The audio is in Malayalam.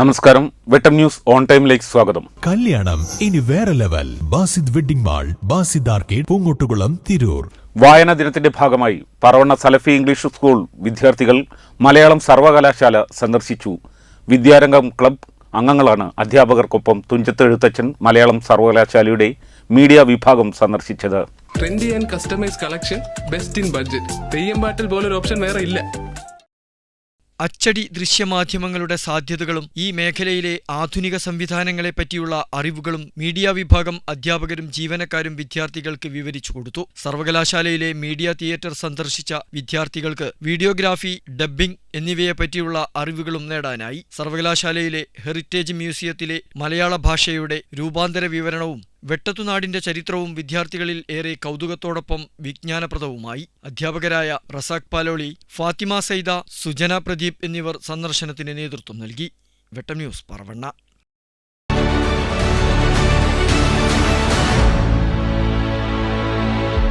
നമസ്കാരം. വെട്ടം ന്യൂസ് ഓൺ ടൈമിലേക്ക് സ്വാഗതം. കല്യാണം ഇനി വേറെ level. Basid wedding mall Basid arcade Poongottukulam Tirur. വായനാ ദിനത്തിന്റെ ഭാഗമായി പറവണ്ണ സലഫി ഇംഗ്ലീഷ് സ്കൂൾ വിദ്യാർത്ഥികൾ മലയാളം സർവകലാശാല സന്ദർശിച്ചു. വിദ്യാരംഗം ക്ലബ് അംഗങ്ങളാണ് അധ്യാപകർക്കൊപ്പം തുഞ്ചത്ത് എഴുത്തച്ഛൻ മലയാളം സർവകലാശാലയുടെ മീഡിയ വിഭാഗം സന്ദർശിച്ചത്. Trendy and customise collection best in budget theyyam പാട്ടിൽ പോലൊരു ഓപ്ഷൻ വേറെ ഇല്ല. അച്ചടി ദൃശ്യമാധ്യമങ്ങളുടെ സാധ്യതകളും ഈ മേഖലയിലെ ആധുനിക സംവിധാനങ്ങളെ പറ്റിയുള്ള അറിവുകളും മീഡിയ വിഭാഗം അധ്യാപകരും ജീവനക്കാരും വിദ്യാർത്ഥികൾക്ക് വിവരിച്ചു കൊടുത്തു. സർവകലാശാലയിലെ മീഡിയ തിയേറ്റർ സന്ദർശിച്ച വിദ്യാർത്ഥികൾക്ക് വീഡിയോഗ്രാഫി ഡബ്ബിംഗ് എന്നിവയെ പറ്റിയുള്ള അറിവുകളും നേടാനായി. സർവകലാശാലയിലെ ഹെറിറ്റേജ് മ്യൂസിയത്തിലെ മലയാള ഭാഷയുടെ രൂപാന്തര വിവരണവും വെട്ടത്തുനാടിന്റെ ചരിത്രവും വിദ്യാർത്ഥികളിൽ ഏറെ കൗതുകത്തോടൊപ്പം വിജ്ഞാനപ്രദവുമായി അധ്യാപകരായ റസാഖ് പാലോളി ഫാത്തിമ സൈദ സുജന പ്രദീപ് എന്നിവർ സന്ദർശനത്തിന് നേതൃത്വം നൽകി. വെട്ടം ന്യൂസ് പറവണ്ണ.